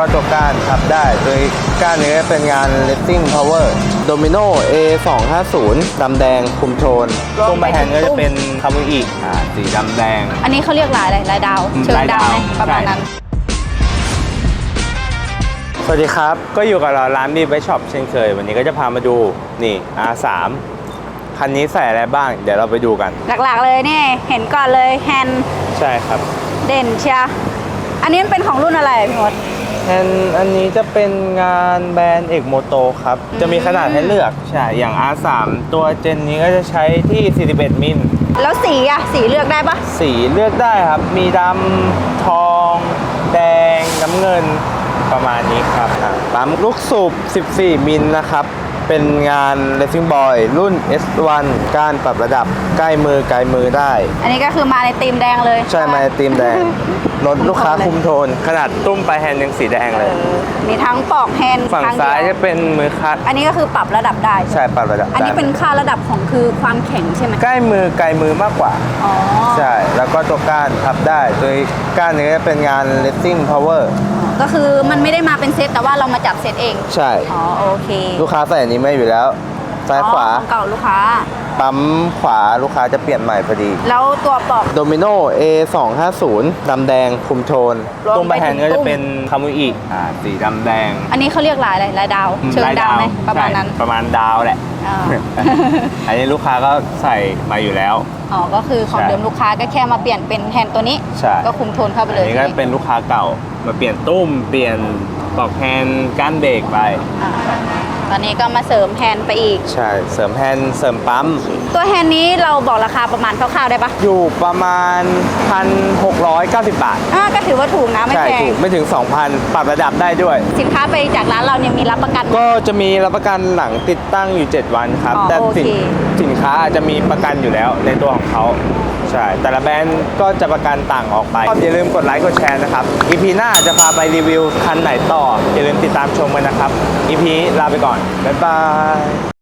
ก็ตัวก้านขับได้โดยก้านนี้เป็นงาน Racing Power Domino A250 ดำแดงคุมโทนตรงใบแฮนด์ก็จะเป็นคามุอิอ่าสีดำแดง อันนี้เขาเรียกลายอะไรลายดาวอืมเชิงลายดาดาววไหมประมาณใช่นั้นสวัสดีครับ ก็อยู่กับเราร้านบีไบช็อปเช่นเคย วันนี้ก็จะพามาดูนี่ R3 คันนี้ใส่อะไรบ้าง เดี๋ยวเราไปดูกัน หลักๆเลยนี่ เห็นก่อนเลยแฮนด์ใช่ครับ เด่นเชียร์อันนี้มันเป็นของรุ่นอะไรพี่มด แฮนด์อันนี้จะเป็นงานแบรนด์เอกโมโตครับอืมจะมีขนาดให้เลือกใช่ อย่าง R3 ตัวเจนนี้ก็จะใช้ที่ 41 มิล แล้วสีอะสีเลือกได้ปะสีเลือกได้ครับ มีดำทอง แดง น้ำเงินประมาณนี้ครับอะปั๊มลูกสูบ 14 มิลนะครับ เป็นงาน Racing Boy รุ่น S1 การปรับระดับใกล้มือไกลมือได้ อันนี้ก็คือมาในธีมแดงเลยใช่ไหมตีมแดง รถลูกค้าคุคุมมโทโทนนขนาดตุ้มปลายแฮนด์ยังสีแดงเอเลยอมีทั้งปอกแฮนด์ฝั่งข้เดีวซ้ายจะเป็นมือคัดอันนี้ก็คือปรับระดับได้ใช่ปรับระดับอันนี้ได้เป็นค่าระดับของคือความแข็งใช่ไหมใกล้มือไกลมือมากกว่า อ๋อใช่ แล้วก็ตัวก้านพับได้โดยก้านนี้จะเป็นงาน Racing Power ก็คือมันไม่ได้มาเป็นเซตแต่ว่าเรามาจับเซตเองใช่ อ๋อโอเคลูกค้าใส่อันนี้ไม่อยู่แล้ว ซ้ายขวา อ๋อของเก่าลูกค้า ปั๊มขวาลูกค้าจะเปลี่ยนใหม่พอดี แล้วตัวปอก Domino A250 ดำแดงคุมโทนรวมตรงใบแฮนด์ไปถึงก็จะตุ้มเป็นคามุอิอ่าสีดำแดงอันนี้เขาเรียกลายอะไรลายดาว เชิงลยดาวไหมประมาณนั้นใช่ประมาณดาวแหละ อ่า อันนี้ลูกค้าก็ใส่มาอยู่แล้ว อ๋อก็คือของใช่เดิมลูกค้าก็แค่มาเปลี่ยนเป็นแฮนด์ตัวนี้ ใช่ ก็คุมโทนเข้าไปอัเลยนนี้ก็ใช่ไหมเป็นลูกค้าเก่ามาเปลี่ยนตุ้ม เปลี่ยนปลอกแฮนด์ก้านเบรกไป อ่า ตอนนี้ก็มาเสริมแฮนด์ไปอีก ใช่ เสริมแฮนด์เสริมปั๊ม ตัวแฮนด์นี้เราบอกราคาประมาณคร่าวๆได้ปะอยู่ประมาณ 1,690 บาท อ่าก็ถือว่าถูกนะไม่ใช่แพถูงกไม่ถึง 2,000 ปรับระดับได้ด้วย สินค้าไปจากร้านเราเนี่ยมีรับประกัน ก็จะมีรับประกันหลังติดตั้งอยู่ 7 วันครับ อ๋อแต่สินโอเค สินค้าอาจจะมีประกันอยู่แล้วในตัวของเขา ใช่ แต่ละแบรนด์ก็จะประกันต่างออกไปก็อย่าลืมกดไลค์กดแชร์นะครับ EP หน้าจะพาไปรีวิวคันไหนต่อ อย่าลืมติดตามชมกันนะครับ EP ลาไปก่อน บ๊ายบาย